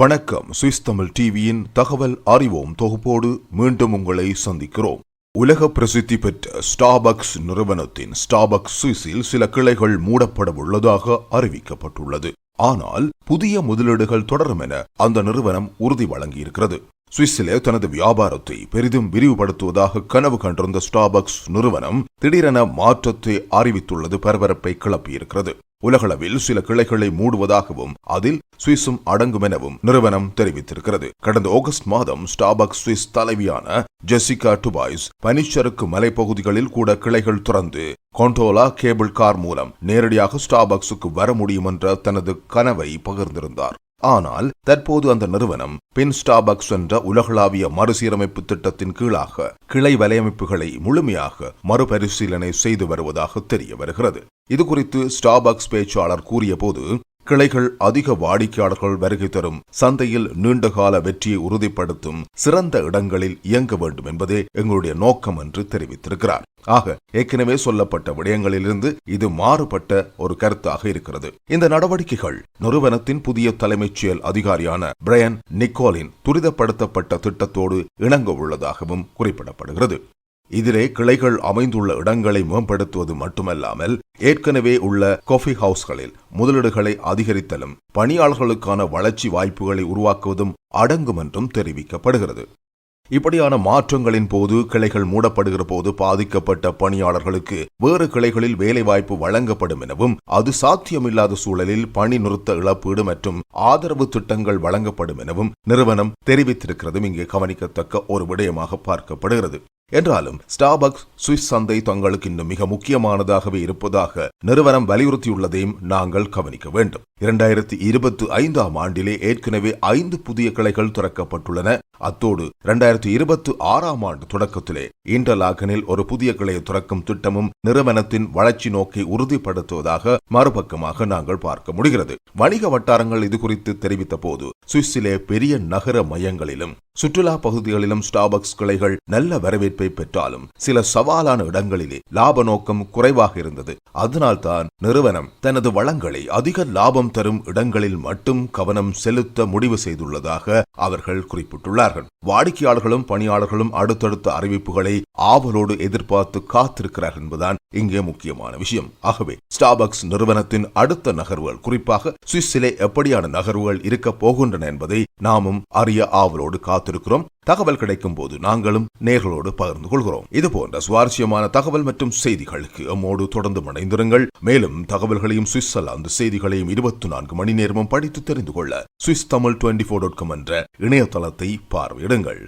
வணக்கம். சுவிஸ் தமிழ் டிவியின் தகவல் அறிவோம் தொகுப்போடு மீண்டும் உங்களை சந்திக்கிறோம். உலக பிரசித்தி பெற்ற ஸ்டாபக்ஸ் நிறுவனத்தின் ஸ்டாபக்ஸ் சுவிஸில் சில கிளைகள் மூடப்பட உள்ளதாக அறிவிக்கப்பட்டுள்ளது. ஆனால் புதிய முதலீடுகள் தொடரும் என அந்த நிறுவனம் உறுதி வழங்கியிருக்கிறது. சுவிஸிலே தனது வியாபாரத்தை பெரிதும் விரிவுபடுத்துவதாக கனவு கண்டிருந்த ஸ்டாபக்ஸ் நிறுவனம் திடீரென மாற்றத்தை அறிவித்துள்ளது பரபரப்பை கிளப்பியிருக்கிறது. உலகளவில் சில கிளைகளை மூடுவதாகவும் அதில் சுவிஸும் அடங்கும் எனவும் நிறுவனம் தெரிவித்திருக்கிறது. கடந்த ஆகஸ்ட் மாதம் ஸ்டாபக் சுவிஸ் தலைவியான ஜெசிகா டுபாய்ஸ் பனிச்சறுக்கு மலைப்பகுதிகளில் கூட கிளைகள் திறந்து கொண்டோலா கேபிள் கார் மூலம் நேரடியாக ஸ்டாபக்ஸுக்கு வர முடியும் என்ற தனது கனவை பகிர்ந்திருந்தார். ஆனால் தற்போது அந்த நிறுவனம் பின் ஸ்டாபக்ஸ் என்ற உலகளாவிய மறுசீரமைப்பு திட்டத்தின் கீழாக கிளை வலையமைப்புகளை முழுமையாக மறுபரிசீலனை செய்து வருவதாக தெரிய வருகிறது. இது குறித்து ஸ்டாபக்ஸ் பேச்சாளர் கூறியபோது கிளைகள் அதிக வாடிக்கையாளர்கள் வருகை தரும் சந்தையில் நீண்டகால வெற்றியை உறுதிப்படுத்தும் சிறந்த இடங்களில் இயங்க வேண்டும் என்பதே எங்களுடைய நோக்கம் என்று தெரிவித்திருக்கிறார். ஆக ஏற்கனவே சொல்லப்பட்ட விடயங்களிலிருந்து இது மாறுபட்ட ஒரு கருத்தாக இருக்கிறது. இந்த நடவடிக்கைகள் நிறுவனத்தின் புதிய தலைமைச் செயல் அதிகாரியான பிரையன் நிக்கோலின் துரிதப்படுத்தப்பட்ட திட்டத்தோடு இணங்க உள்ளதாகவும் குறிப்பிடப்படுகிறது. இதிலே கிளைகள் அமைந்துள்ள இடங்களை மேம்படுத்துவது மட்டுமல்லாமல் ஏற்கனவே உள்ள காஃபி ஹவுஸ்களில் முதலீடுகளை அதிகரித்தலும் பணியாளர்களுக்கான வளர்ச்சி வாய்ப்புகளை உருவாக்குவதும் அடங்கும் என்றும் தெரிவிக்கப்படுகிறது. இப்படியான மாற்றங்களின் போது கிளைகள் மூடப்படுகிற போது பாதிக்கப்பட்ட பணியாளர்களுக்கு வேறு கிளைகளில் வேலைவாய்ப்பு வழங்கப்படும் எனவும் அது சாத்தியமில்லாத சூழலில் பணி நிறுத்த இழப்பீடு மற்றும் ஆதரவு திட்டங்கள் வழங்கப்படும் எனவும் நிறுவனம் தெரிவித்திருக்கிறதும் இங்கே கவனிக்கத்தக்க ஒரு விடயமாக பார்க்கப்படுகிறது. என்றாலும் ஸ்டாபக்ஸ் சுவிஸ் சந்தை தங்களுக்கு இன்னும் மிக முக்கியமானதாகவே இருப்பதாக நிறுவனம் வலியுறுத்தியுள்ளதையும் நாங்கள் கவனிக்க வேண்டும். இரண்டாயிரத்தி இருபத்தி ஐந்தாம் ஆண்டிலே ஏற்கனவே ஐந்து புதிய கிளைகள் திறக்கப்பட்டுள்ளன. அத்தோடு இரண்டாயிரத்தி இருபத்தி ஆறாம் ஆண்டு தொடக்கத்திலே இன்டர்லாகனில் ஒரு புதிய கிளையை துறக்கும் திட்டமும் நிறுவனத்தின் வளர்ச்சி நோக்கை உறுதிப்படுத்துவதாக மறுபக்கமாக நாங்கள் பார்க்க முடிகிறது. வணிக வட்டாரங்கள் இது குறித்து தெரிவித்த போது சுவிஸிலே பெரிய நகர மையங்களிலும் சுற்றுலா பகுதிகளிலும் ஸ்டாபக்ஸ் கிளைகள் நல்ல வரவேற்பை பெற்றாலும் சில சவாலான இடங்களிலே லாப நோக்கம் குறைவாக இருந்தது. அதனால்தான் நிறுவனம் தனது வளங்களை அதிக லாபம் தரும் இடங்களில் மட்டும் கவனம் செலுத்த முடிவு செய்துள்ளதாக அவர்கள் குறிப்பிட்டுள்ளார் குறிப்பிட்டுள்ளார்கள் வாடிக்கையாளர்களும் பணியாளர்களும் அடுத்தடுத்த அறிவிப்புகளை ஆவலோடு எதிர்பார்த்து காத்திருக்கிறார்கள் என்பதுதான் இங்கே முக்கியமான விஷயம். ஆகவே ஸ்டாபக்ஸ் நிறுவனத்தின் அடுத்த நகர்வுகள் குறிப்பாக சுவிஸிலே எப்படியான நகர்வுகள் இருக்க போகின்றன என்பதை நாமும் அறிய ஆவலோடு காத்திருக்கிறோம். தகவல் கிடைக்கும் போது நாங்களும் நேர்களோடு பகிர்ந்து கொள்கிறோம். இது போன்ற சுவாரஸ்யமான தகவல் மற்றும் செய்திகளுக்கு எம்மோடு தொடர்ந்து இணைந்திருங்கள். மேலும் தகவல்களையும் சுவிட்சர்லாந்து செய்திகளையும் இருபத்தி நான்கு மணி நேரமும் படித்து தெரிந்து கொள்ள Swiss Tamil twenty four dot com என்ற இணையதளத்தை பார்வையிடுங்கள்.